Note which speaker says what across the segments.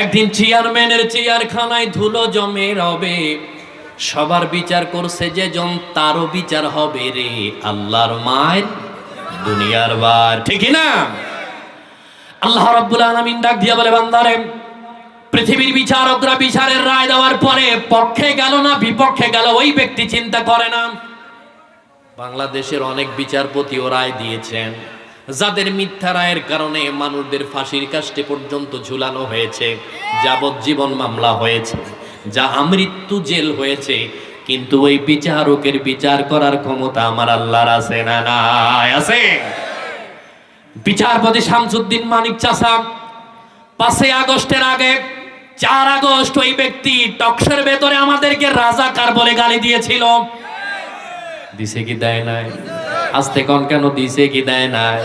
Speaker 1: একদিন চেয়ারম্যানের চেয়ারখানায় ধুলো জমে রবে। সবার বিচার করছে যে জন তারও বিচার হবে রে। আল্লাহর মায়ের দুনিয়ার বার। ঠিক না? আল্লাহ রাব্বুল আলামিন ডাক দিয়ে বলে, বান্দারে, পৃথিবীর বিচারকরা বিচারের রায় দেওয়ার পরে পক্ষে গেল না বিপক্ষে গেল, ওই ব্যক্তি চিন্তা করে না। বাংলাদেশের অনেক বিচারপতিও রায় দিয়েছেন। যাদের মিথ্যা রায়ের কারণে মানুষদের ফাঁসির কাষ্টে পর্যন্ত ঝুলানো হয়েছে, যাবজ্জীবন মামলা হয়েছে, যা আমৃত্যু জেল হয়েছে, কিন্তু ওই বিচারকের বিচার করার ক্ষমতা আমার আল্লাহর আছে না নাই আছে। বিচারপতি শামসুদ্দিন মানিক চাষা পাঁচই আগস্টের আগে, চার আগস্ট ওই ব্যক্তি টক্সের ভেতরে আমাদেরকে রাজাকার বলে গালি দিয়েছিল। দিছে কি দেয় নাই? আস্তে কন কেন দিছে কি দেয় নাই?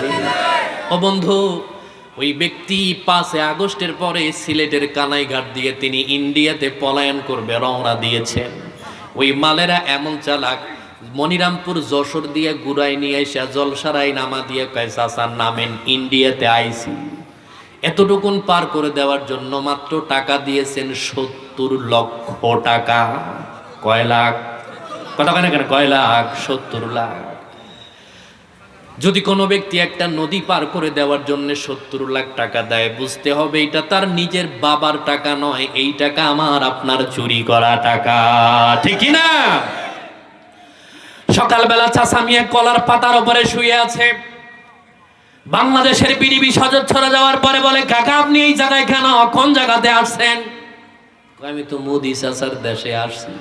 Speaker 1: ও বন্ধু, ওই ব্যক্তি পাঁচে আগস্টের পরে সিলেটের কানাইঘাট দিয়ে তিনি ইন্ডিয়াতে পলায়ন করবে, রওনা দিয়েছেন। ওই মালেরা এমন চালাক, মনিরামপুর যশোর দিয়ে গুড়াই নিয়ে এসে জলসারাই নামা দিয়ে কয় চাচার নামেন, ইন্ডিয়াতে আইসি এতটুকুন পার করে দেওয়ার জন্য মাত্র টাকা দিয়েছেন সত্তর লক্ষ টাকা। কয় লাখ? কথা কেন কেন কয় লাখ? সত্তর লাখ। যদি কোনো ব্যক্তি একটা নদী পার করে দেওয়ার জন্য সত্তর লাখ টাকা দেয়, বুঝতে হবে এটা তার নিজের বাবার টাকা নয়, এই টাকা আমার, আপনার চুরি করা টাকা। ঠিক না সকালবেলা চাষামিয়া কলার পাতার উপরে শুয়ে আছে। বাংলাদেশের বিডিবি ছড়া যাওয়ার পরে বলে, কাকা, আপনি এই জায়গায় কেন? কোন জায়গাতে আসছেন? আমি তো মোদি চাচার দেশে আসছি।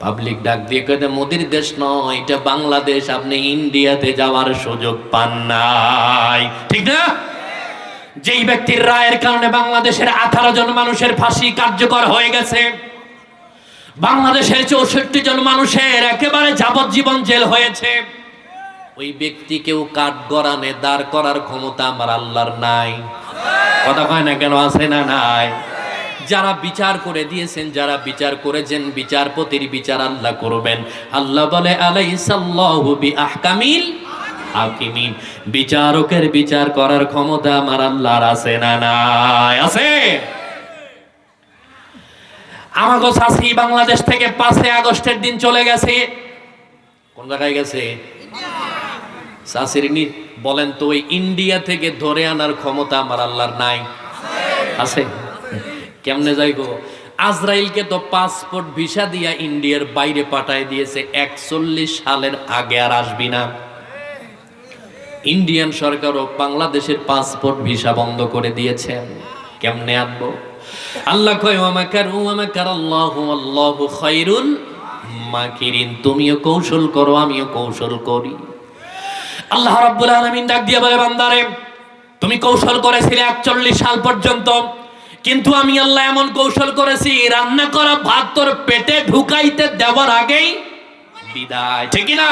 Speaker 1: পাবলিক ডাক দিয়ে দেয়, মোদির দেশ নয় এটা বাংলাদেশ আপনি ইন্ডিয়াতে যাওয়ার সুযোগ পান নাই। ঠিক না? যেই ব্যক্তির রায়ের কারণে বাংলাদেশের আঠারো জন মানুষের ফাঁসি কার্যকর হয়ে গেছে বাংলাদেশের চৌষট্টি জন মানুষের একেবারে যাবজ্জীবন জেল হয়েছে ওই ব্যক্তিকেও কাঠ গড়ানে দাঁড় করার ক্ষমতা আমার আল্লাহর নাই। কথা কয় না কেন আছে না নাই? যারা বিচার করে দিয়েছেন, যারা বিচার করেছেন, বিচারপতির বিচার আল্লাহ করবেন। আল্লাহ বলে, আলাইসাল্লাহু বিআহকামিল হাকিমিন। বিচারকের বিচার করার ক্ষমতা আমার আল্লাহর আছে না নাই? আছে? আমাগো শাসি বাংলাদেশ থেকে পাঁচে আগস্টের দিন চলে গেছে। কোন জায়গায় গেছে? বলেন তো, ওই ইন্ডিয়া থেকে ধরে আনার ক্ষমতা আমার আল্লাহর নাই। আছে? কেমনে যাই গো আজরাইলকে তো পাসপোর্ট ভিসা দিয়া ইন্ডিয়ার বাইরে পাঠায় দিয়েছে, একচল্লিশ সালের আগে আর আসবি না। ইন্ডিয়ান সরকারও বাংলাদেশের পাসপোর্ট ভিসা বন্ধ করে দিয়েছে। কেমনে আনব? আল্লাহ কয় আল্লাহ মাকিরিন। তুমিও কৌশল করো, আমিও কৌশল করি। আল্লাহ রাব্বুল আলামিন ডাক দিয়ে বলে, বান্দারে, তুমি কৌশল করেছিলে 41 সাল পর্যন্ত। কিন্তু আমি আল্লাহ এমন কৌশল করেছি, রান্না করা ভাত তোর পেটে ঢুকাইতে দেওয়ার আগেই বিদায়। ঠিক না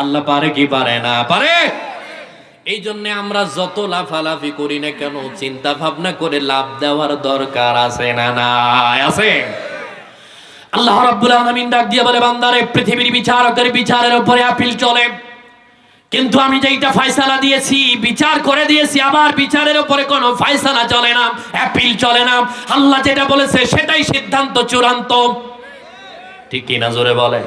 Speaker 1: আল্লাহ পারে কি পারে না? পারে? এই জন্য আমরা যত লাফালাফি করি না কেন চিন্তা ভাবনা করে লাভ দেওয়ার দরকার আছে না নাই? আছে? আল্লাহ রাব্বুল আলামিন ডাক দিয়ে বলে, বান্দারে, পৃথিবীর বিচারকের বিচারের উপরে আপিল চলে। কিন্তু আমি যেইটা ফয়সালা দিয়েছি, বিচার করে দিয়েছি, আবার বিচারের উপরে কোনো ফয়সালা চলে না অ্যাপিল চলে না। আল্লাহ যেটা বলেছে, সেটাই সিদ্ধান্ত চূড়ান্ত। ঠিক কিনা জোরে বলে?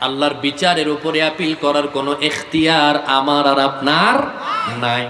Speaker 1: আল্লাহর বিচারের উপরে অ্যাপিল করার কোনো এখতিয়ার আমার আর আপনার নাই।